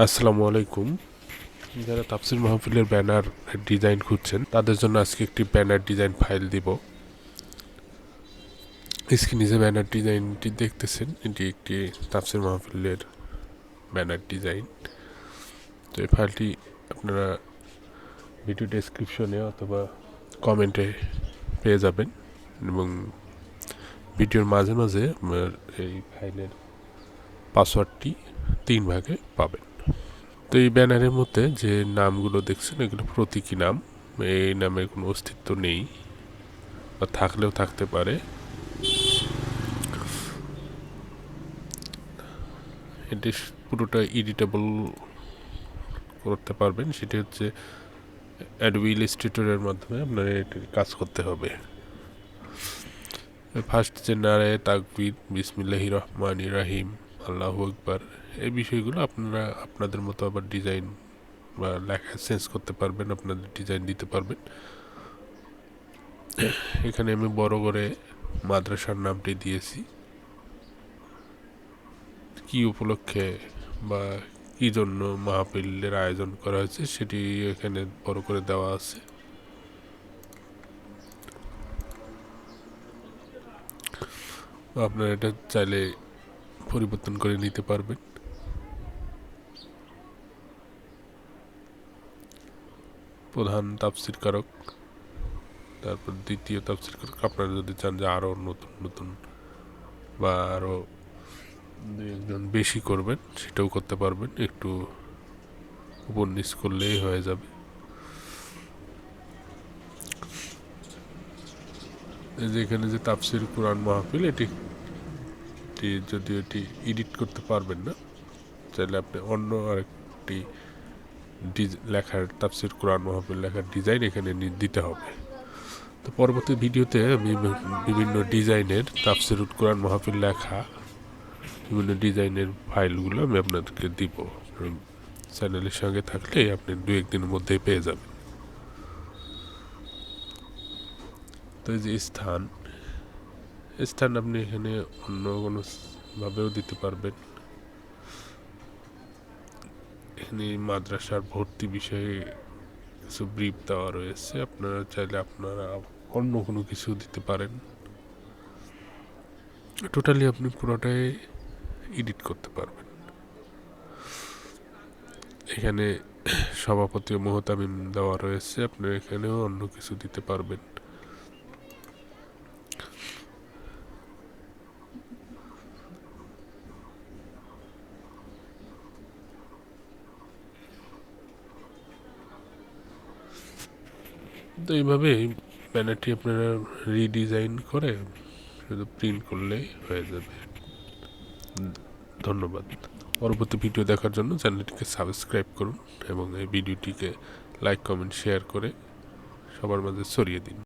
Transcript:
আসসালামু আলাইকুম। যারা তাফসির মাহফিলের ব্যানার ডিজাইন খুঁজছেন, তাদের জন্য আজকে একটি ব্যানার ডিজাইন ফাইল দিব। স্ক্রিনে যে ব্যানার ডিজাইনটি দেখতেছেন, এটি একটি তাফসির মাহফিলের ব্যানার ডিজাইন। তো এই ফাইলটি আপনারা ভিডিও ডেসক্রিপশনে অথবা কমেন্টে পেয়ে যাবেন এবং ভিডিওর মাঝে মাঝে আপনার এই ফাইলের পাসওয়ার্ডটি তিন ভাগে পাবেন। তো এই ব্যানারের মধ্যে যে নামগুলো দেখছেন, এগুলো প্রতীকী নাম। এই নামের কোনো অস্তিত্ব নেই বা থাকলেও থাকতে পারে। এটি পুরোটা এডিটেবল করতে পারবেন। সেটি হচ্ছে অ্যাডবি ইলাস্ট্রেটরের মাধ্যমে আপনার এটি কাজ করতে হবে। ফার্স্ট যে নারে তাকবির বিসমিল্লাহি রহমান রাহিম। আল্লাহ আকবার, এই বিষয়গুলো আপনারা আপনাদের মতো আবার ডিজাইন বা লেখা চেঞ্জ করতে পারবেন, আপনাদের ডিজাইন দিতে পারবেন। এখানে আমি বড় করে মাদ্রাসার নামটি দিয়েছি। কি উপলক্ষে বা কি জন্য মাহফিলের আয়োজন করা হয়েছে সেটি এখানে বড় করে দেওয়া আছে। আপনারা এটা চাইলে পরিবর্তন করে নিতে পারবেন। প্রধান তাফসির কারক, তারপর দ্বিতীয় তাফসির কারক, আপনারা যদি চান যে আরও নতুন নতুন বা আরও দু একজন বেশি করবেন, সেটাও করতে পারবেন। একটু নিচ করলেই হয়ে যাবে। এই যে তাফসির কোরআন মাহফিল, এটি এটি যদি এটি এডিট করতে পারবেন না চাইলে আপনি অন্য আরেকটি লেখার তাফসির কোরআন মাহফিল লেখার ডিজাইন এখানে দিতে হবে। তো পরবর্তী ভিডিওতে আমি বিভিন্ন ডিজাইনের তাফসির কোরআন মাহফিল লেখা বিভিন্ন ডিজাইনের ফাইলগুলো আমি আপনাদেরকে দিব। চ্যানেলের সঙ্গে থাকলে আপনি দু একদিনের মধ্যেই পেয়ে যাবেন। তো এই যে স্থান স্থান আপনি এখানে অন্য কোনো ভাবেও দিতে পারবেন। এখানে মাদ্রাসার ভর্তি বিষয়ে কিছু ব্রিফ দেওয়া রয়েছে। আপনারা চাইলে আপনারা অন্য কোনো কিছু দিতে পারেন। টোটালি আপনি পুরোটাই এডিট করতে পারবেন। এখানে সভাপতি মোহতামিম দেওয়া রয়েছে। আপনি এখানেও অন্য কিছু দিতে পারবেন। তো এইভাবে ব্যানারটি আপনারা রিডিজাইন করে শুধু প্রিন্ট করলেই হয়ে যাবে। ধন্যবাদ। পরবর্তী ভিডিও দেখার জন্য চ্যানেলটিকে সাবস্ক্রাইব করুন এবং এই ভিডিওটিকে লাইক কমেন্ট শেয়ার করে সবার মাঝে ছড়িয়ে দিন।